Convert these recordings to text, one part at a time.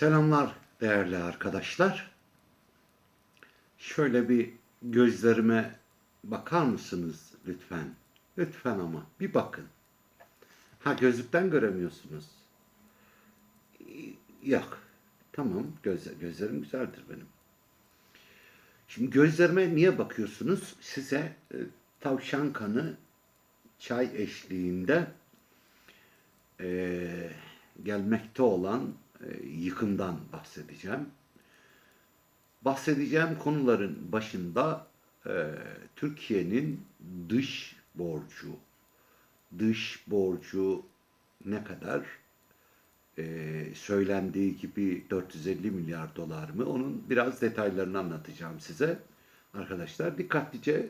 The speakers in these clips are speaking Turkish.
Selamlar değerli arkadaşlar. Şöyle bir gözlerime bakar mısınız lütfen? Lütfen ama bir bakın. Ha gözlükten göremiyorsunuz. Yok. Tamam göz, gözlerim güzeldir benim. Şimdi gözlerime niye bakıyorsunuz? Size e, tavşan kanı çay eşliğinde e, gelmekte olan e, yıkımdan bahsedeceğim. Bahsedeceğim konuların başında e, Türkiye'nin dış borcu, dış borcu ne kadar e, söylendiği gibi 450 milyar dolar mı? Onun biraz detaylarını anlatacağım size. Arkadaşlar dikkatlice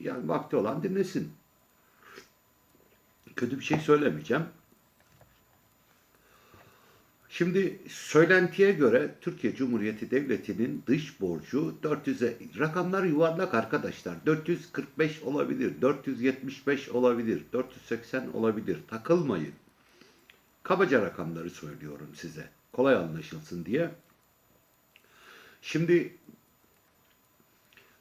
yani vakti olan dinlesin. Kötü bir şey söylemeyeceğim. Şimdi söylentiye göre Türkiye Cumhuriyeti Devleti'nin dış borcu 400'e rakamlar yuvarlak arkadaşlar. 445 olabilir, 475 olabilir, 480 olabilir. Takılmayın. Kabaca rakamları söylüyorum size. Kolay anlaşılsın diye. Şimdi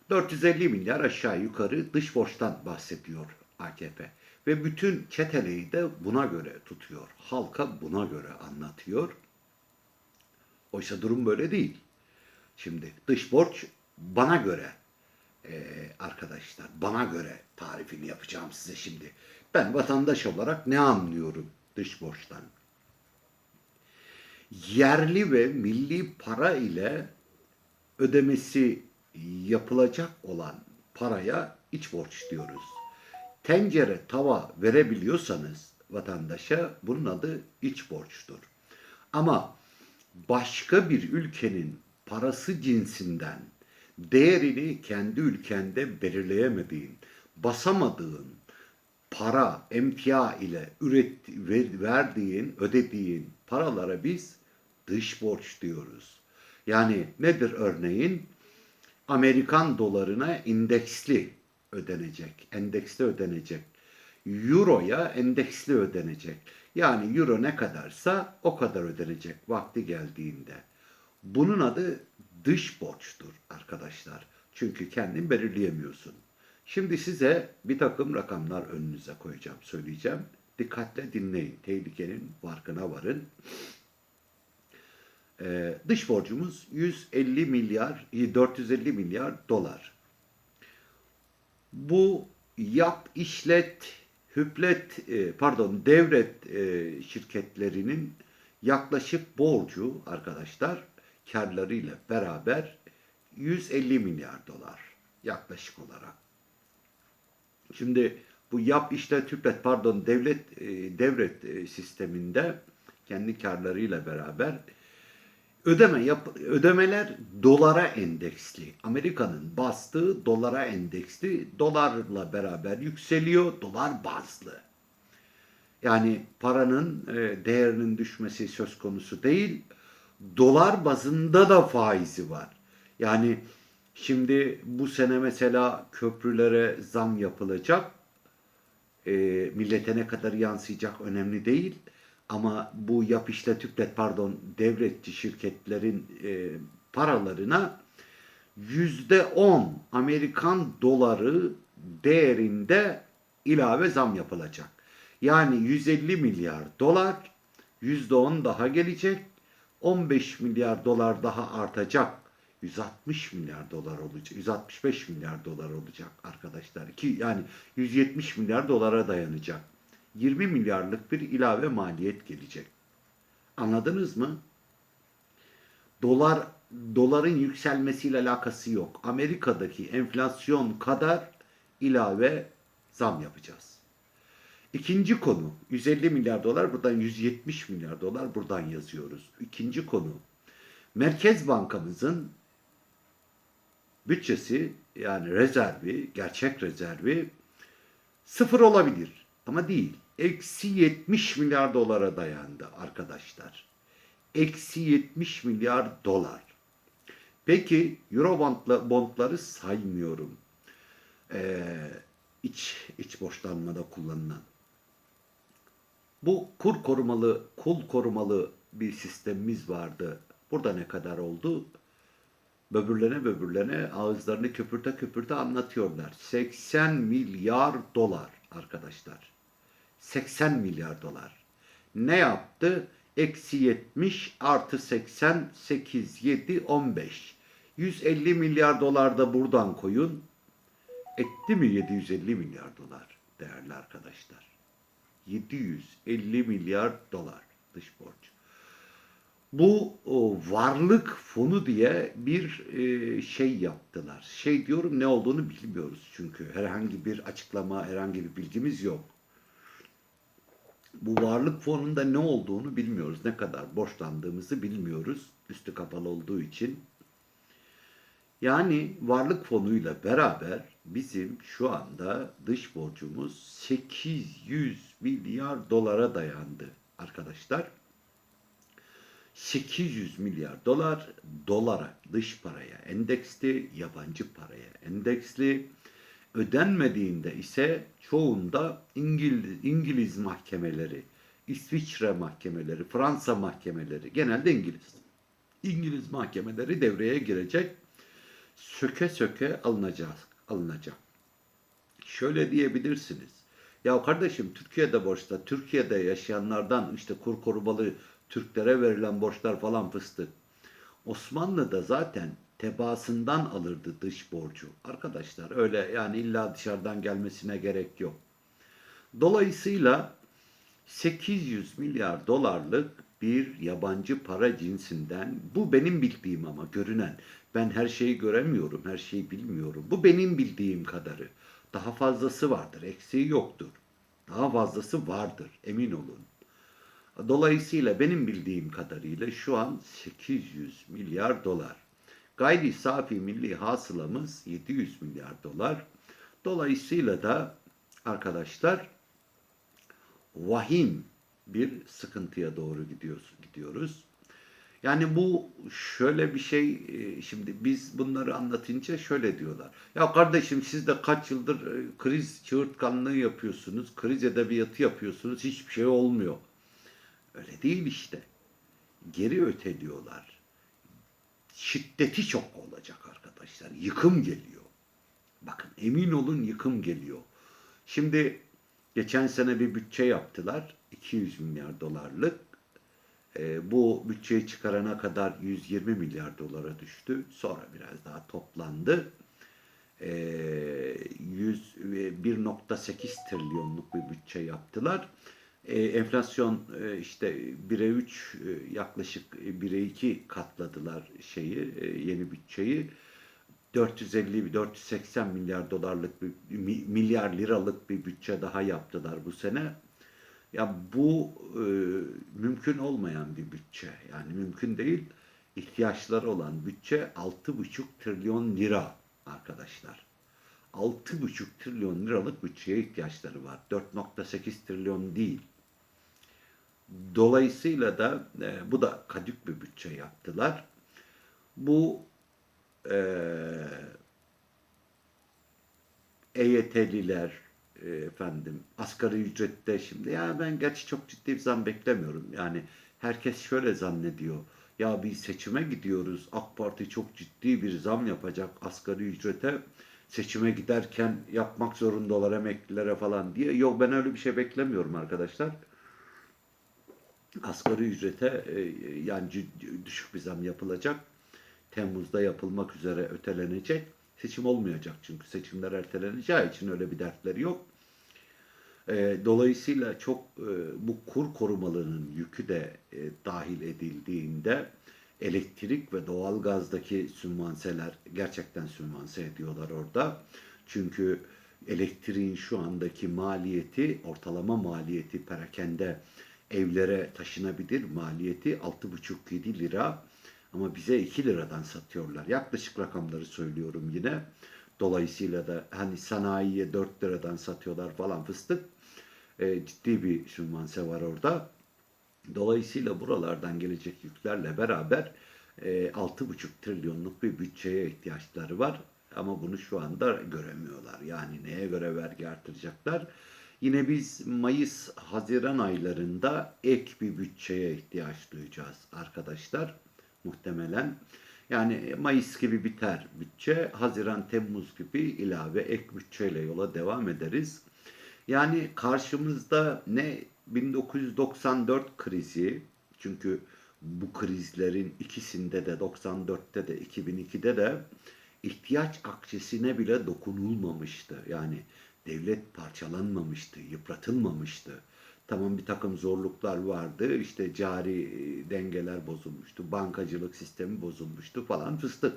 450 milyar aşağı yukarı dış borçtan bahsediyor AKP. Ve bütün çeteleyi de buna göre tutuyor. Halka buna göre anlatıyor. Oysa durum böyle değil. Şimdi dış borç bana göre e, arkadaşlar bana göre tarifini yapacağım size şimdi. Ben vatandaş olarak ne anlıyorum dış borçtan? Yerli ve milli para ile ödemesi yapılacak olan paraya iç borç diyoruz tencere, tava verebiliyorsanız vatandaşa bunun adı iç borçtur. Ama başka bir ülkenin parası cinsinden değerini kendi ülkende belirleyemediğin, basamadığın para, emtia ile üret, ver, verdiğin, ödediğin paralara biz dış borç diyoruz. Yani nedir örneğin? Amerikan dolarına indeksli ödenecek, endeksli ödenecek. Euro'ya endeksli ödenecek. Yani euro ne kadarsa o kadar ödenecek vakti geldiğinde. Bunun adı dış borçtur arkadaşlar. Çünkü kendin belirleyemiyorsun. Şimdi size bir takım rakamlar önünüze koyacağım, söyleyeceğim. Dikkatle dinleyin. Tehlikenin farkına varın. Ee, dış borcumuz 150 milyar, 450 milyar dolar bu yap işlet hüplet e, pardon devret e, şirketlerinin yaklaşık borcu arkadaşlar karlarıyla beraber 150 milyar dolar yaklaşık olarak. Şimdi bu yap işlet hüplet pardon devlet e, devlet sisteminde kendi karlarıyla beraber Ödeme yap, ödemeler dolara endeksli. Amerika'nın bastığı dolara endeksli. Dolarla beraber yükseliyor. Dolar bazlı. Yani paranın e, değerinin düşmesi söz konusu değil. Dolar bazında da faizi var. Yani şimdi bu sene mesela köprülere zam yapılacak. E, millete ne kadar yansıyacak önemli değil. Ama bu yap işlet tüplet pardon devletçi şirketlerin e, paralarına yüzde on Amerikan doları değerinde ilave zam yapılacak. Yani 150 milyar dolar yüzde on daha gelecek. 15 milyar dolar daha artacak. 160 milyar dolar olacak. 165 milyar dolar olacak arkadaşlar. Ki yani 170 milyar dolara dayanacak. 20 milyarlık bir ilave maliyet gelecek. Anladınız mı? Dolar doların yükselmesiyle alakası yok. Amerika'daki enflasyon kadar ilave zam yapacağız. İkinci konu 150 milyar dolar buradan 170 milyar dolar buradan yazıyoruz. İkinci konu Merkez Bankamızın bütçesi yani rezervi, gerçek rezervi sıfır olabilir. Ama değil. Eksi 70 milyar dolara dayandı arkadaşlar. Eksi 70 milyar dolar. Peki Eurobondla, bondları saymıyorum. Ee, iç, iç borçlanmada kullanılan. Bu kur korumalı, kul korumalı bir sistemimiz vardı. Burada ne kadar oldu? Böbürlene böbürlene ağızlarını köpürte köpürte anlatıyorlar. 80 milyar dolar arkadaşlar. 80 milyar dolar. Ne yaptı? Eksi 70 artı 80, 8, 7, 15. 150 milyar dolar da buradan koyun. Etti mi 750 milyar dolar değerli arkadaşlar? 750 milyar dolar dış borç. Bu o, varlık fonu diye bir e, şey yaptılar. Şey diyorum ne olduğunu bilmiyoruz çünkü herhangi bir açıklama, herhangi bir bilgimiz yok. Bu varlık fonunda ne olduğunu bilmiyoruz. Ne kadar borçlandığımızı bilmiyoruz. Üstü kapalı olduğu için. Yani varlık fonuyla beraber bizim şu anda dış borcumuz 800 milyar dolara dayandı arkadaşlar. 800 milyar dolar dolara, dış paraya endeksli, yabancı paraya endeksli. Ödenmediğinde ise çoğunda İngiliz, İngiliz mahkemeleri, İsviçre mahkemeleri, Fransa mahkemeleri, genelde İngiliz. İngiliz mahkemeleri devreye girecek. Söke söke alınacak, alınacak. Şöyle diyebilirsiniz. Ya kardeşim Türkiye'de borçta, Türkiye'de yaşayanlardan işte kur korumalı Türklere verilen borçlar falan fıstık. Osmanlı'da zaten tebaasından alırdı dış borcu. Arkadaşlar öyle yani illa dışarıdan gelmesine gerek yok. Dolayısıyla 800 milyar dolarlık bir yabancı para cinsinden bu benim bildiğim ama görünen ben her şeyi göremiyorum her şeyi bilmiyorum bu benim bildiğim kadarı daha fazlası vardır eksiği yoktur daha fazlası vardır emin olun dolayısıyla benim bildiğim kadarıyla şu an 800 milyar dolar gayri safi milli hasılamız 700 milyar dolar dolayısıyla da arkadaşlar vahim bir sıkıntıya doğru gidiyoruz. Yani bu şöyle bir şey e, şimdi biz bunları anlatınca şöyle diyorlar. Ya kardeşim siz de kaç yıldır e, kriz çığırtkanlığı yapıyorsunuz, kriz edebiyatı yapıyorsunuz, hiçbir şey olmuyor. Öyle değil işte. Geri öteliyorlar. Şiddeti çok olacak arkadaşlar. Yıkım geliyor. Bakın emin olun yıkım geliyor. Şimdi geçen sene bir bütçe yaptılar. 200 milyar dolarlık. E, bu bütçeyi çıkarana kadar 120 milyar dolara düştü. Sonra biraz daha toplandı. E, 100 1.8 trilyonluk bir bütçe yaptılar. E, enflasyon e, işte 1'e 3 e, yaklaşık 1'e 2 katladılar şeyi yeni bütçeyi. 450-480 milyar dolarlık bir milyar liralık bir bütçe daha yaptılar bu sene. Ya bu e, mümkün olmayan bir bütçe. Yani mümkün değil. İhtiyaçları olan bütçe 6,5 trilyon lira arkadaşlar. 6,5 trilyon liralık bütçeye ihtiyaçları var. 4,8 trilyon değil. Dolayısıyla da e, bu da kadük bir bütçe yaptılar. Bu e, EYT'liler, e, efendim asgari ücrette şimdi ya ben gerçi çok ciddi bir zam beklemiyorum. Yani herkes şöyle zannediyor. Ya bir seçime gidiyoruz. AK Parti çok ciddi bir zam yapacak asgari ücrete. Seçime giderken yapmak zorundalar emeklilere falan diye. Yok ben öyle bir şey beklemiyorum arkadaşlar. Asgari ücrete e, yani düşük bir zam yapılacak. Temmuz'da yapılmak üzere ötelenecek. Seçim olmayacak çünkü seçimler erteleneceği için öyle bir dertleri yok. E, dolayısıyla çok e, bu kur korumalının yükü de dahil edildiğinde elektrik ve doğalgazdaki sümmanseler gerçekten sümmanse ediyorlar orada. Çünkü elektriğin şu andaki maliyeti, ortalama maliyeti perakende evlere taşınabilir maliyeti 6,5-7 lira ama bize 2 liradan satıyorlar. Yaklaşık rakamları söylüyorum yine. Dolayısıyla da hani sanayiye 4 liradan satıyorlar falan fıstık. E, ciddi bir sümmanse var orada. Dolayısıyla buralardan gelecek yüklerle beraber e, 6,5 trilyonluk bir bütçeye ihtiyaçları var. Ama bunu şu anda göremiyorlar. Yani neye göre vergi artıracaklar? Yine biz Mayıs, Haziran aylarında ek bir bütçeye ihtiyaç duyacağız arkadaşlar muhtemelen. Yani Mayıs gibi biter bütçe, Haziran, Temmuz gibi ilave ek bütçeyle yola devam ederiz. Yani karşımızda ne 1994 krizi çünkü bu krizlerin ikisinde de 94'te de 2002'de de ihtiyaç akçesine bile dokunulmamıştı. Yani devlet parçalanmamıştı, yıpratılmamıştı. Tamam bir takım zorluklar vardı. İşte cari e, dengeler bozulmuştu, bankacılık sistemi bozulmuştu falan fıstık.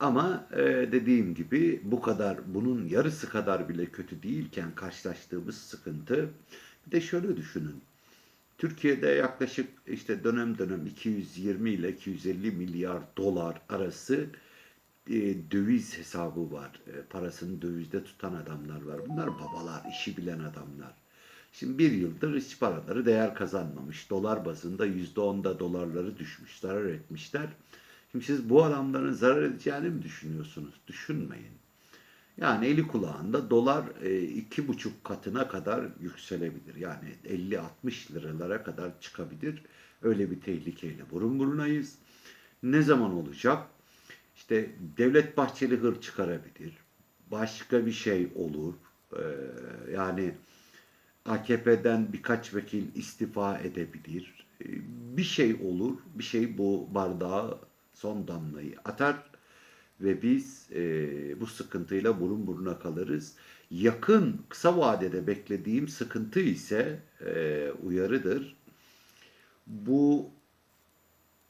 Ama e, dediğim gibi bu kadar bunun yarısı kadar bile kötü değilken karşılaştığımız sıkıntı bir de şöyle düşünün. Türkiye'de yaklaşık işte dönem dönem 220 ile 250 milyar dolar arası e, döviz hesabı var. E, parasını dövizde tutan adamlar var. Bunlar babalar, işi bilen adamlar. Şimdi bir yıldır hiç paraları değer kazanmamış. Dolar bazında yüzde onda dolarları düşmüş, zarar etmişler. Şimdi siz bu adamların zarar edeceğini mi düşünüyorsunuz? Düşünmeyin. Yani eli kulağında dolar e, iki buçuk katına kadar yükselebilir. Yani 50-60 liralara kadar çıkabilir. Öyle bir tehlikeyle burun burunayız. Ne zaman olacak? İşte Devlet Bahçeli hır çıkarabilir. Başka bir şey olur. Ee, yani AKP'den birkaç vekil istifa edebilir. Ee, Bir şey olur. Bir şey bu bardağa son damlayı atar ve biz e, bu sıkıntıyla burun buruna kalırız. Yakın, kısa vadede beklediğim sıkıntı ise e, uyarıdır. Bu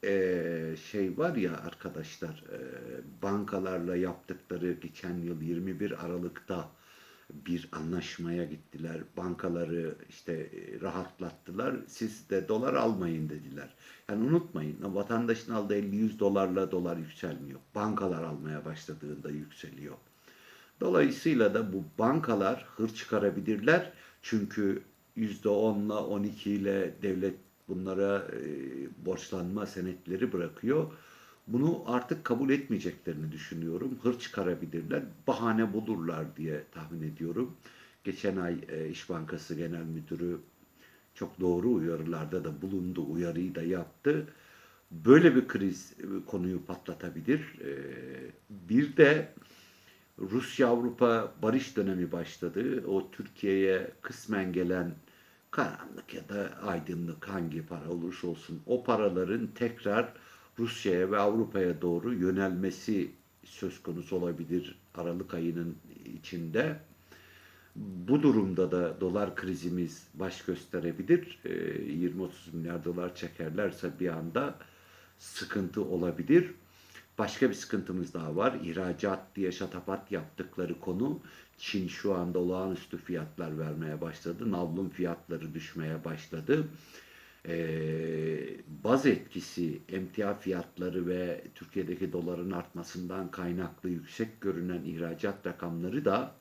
e, şey var ya arkadaşlar, e, bankalarla yaptıkları geçen yıl 21 Aralık'ta bir anlaşmaya gittiler. Bankaları işte e, rahatlattılar. Siz de dolar almayın dediler. Yani unutmayın vatandaşın aldığı 50-100 dolarla dolar yükselmiyor. Bankalar almaya başladığında yükseliyor. Dolayısıyla da bu bankalar hır çıkarabilirler. Çünkü %10'la 12 ile devlet bunlara e, borçlanma senetleri bırakıyor. Bunu artık kabul etmeyeceklerini düşünüyorum. Hır çıkarabilirler, bahane bulurlar diye tahmin ediyorum. Geçen ay e, İş Bankası Genel Müdürü çok doğru uyarılarda da bulundu, uyarıyı da yaptı. Böyle bir kriz e, konuyu patlatabilir. E, bir de Rusya-Avrupa barış dönemi başladı. O Türkiye'ye kısmen gelen karanlık ya da aydınlık hangi para olursa olsun o paraların tekrar Rusya'ya ve Avrupa'ya doğru yönelmesi söz konusu olabilir Aralık ayının içinde. Bu durumda da dolar krizimiz baş gösterebilir. Ee, 20-30 milyar dolar çekerlerse bir anda sıkıntı olabilir. Başka bir sıkıntımız daha var. İhracat diye şatapat yaptıkları konu. Çin şu anda olağanüstü fiyatlar vermeye başladı. Navlun fiyatları düşmeye başladı. Ee, baz etkisi, emtia fiyatları ve Türkiye'deki doların artmasından kaynaklı yüksek görünen ihracat rakamları da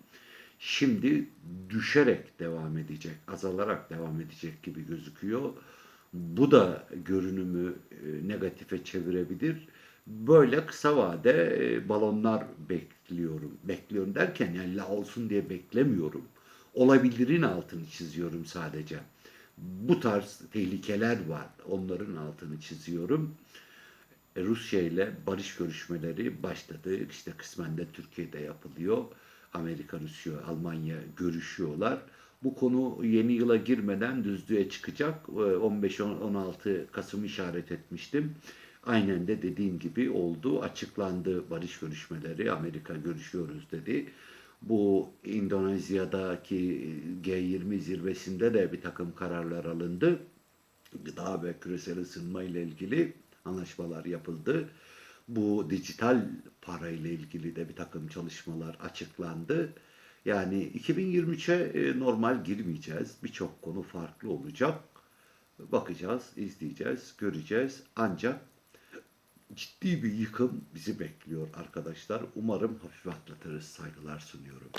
şimdi düşerek devam edecek, azalarak devam edecek gibi gözüküyor. Bu da görünümü e, negatife çevirebilir. Böyle kısa vade e, balonlar bekliyorum. Bekliyorum derken yani la olsun diye beklemiyorum. Olabilirin altını çiziyorum sadece. Bu tarz tehlikeler var. Onların altını çiziyorum. E, Rusya ile barış görüşmeleri başladı. İşte kısmen de Türkiye'de yapılıyor. Amerika, Rusya, Almanya görüşüyorlar. Bu konu yeni yıla girmeden düzlüğe çıkacak. E, 15-16 Kasım işaret etmiştim. Aynen de dediğim gibi oldu. Açıklandı barış görüşmeleri. Amerika görüşüyoruz dedi. Bu Endonezya'daki G20 zirvesinde de bir takım kararlar alındı. Gıda ve küresel ısınma ile ilgili anlaşmalar yapıldı. Bu dijital para ile ilgili de bir takım çalışmalar açıklandı. Yani 2023'e e, normal girmeyeceğiz. Birçok konu farklı olacak. Bakacağız, izleyeceğiz, göreceğiz. Ancak ciddi bir yıkım bizi bekliyor arkadaşlar. Umarım hafif atlatırız. Saygılar sunuyorum.